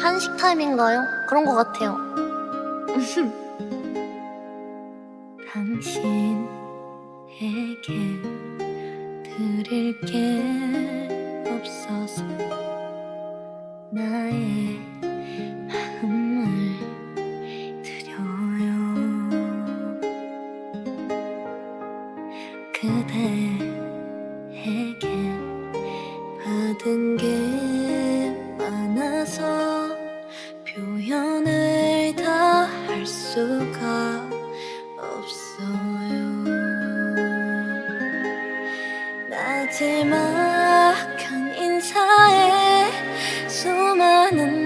한식 타임인가요? 그런 것 같아요. 당신에게 드릴 게 없어서 나의 마음을 드려요 그대에게 마지막 한 인사에 수많은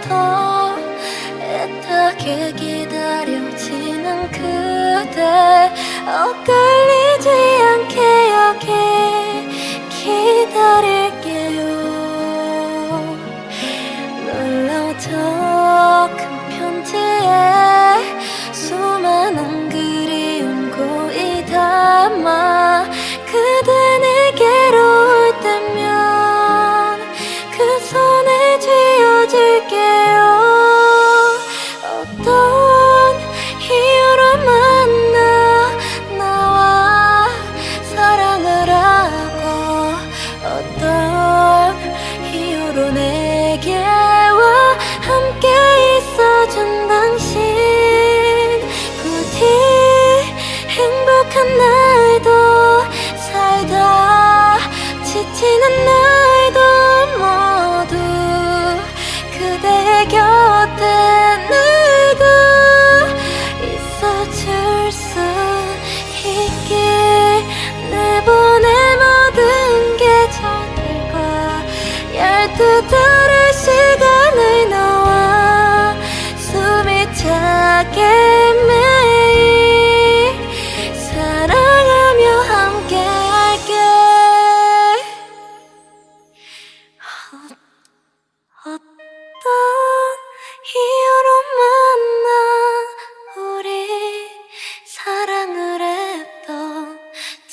더 애타게 기다려지는 그대. 엇갈리지 않게 여기 기다릴게요. 눌러져 지치는 날도 모두 그대의 곁에 내가 있어줄 수 있길 내보내 모든 계절들과 열두 달의 시간을 너와 숨이 차게 매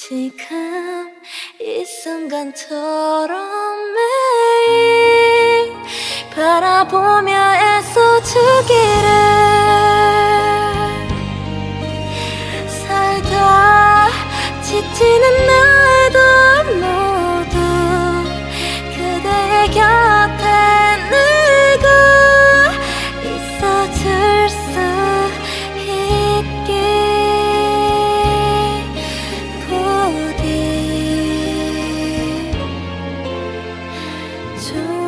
지금 이 순간처럼 매일 바라보며 애써주기 To.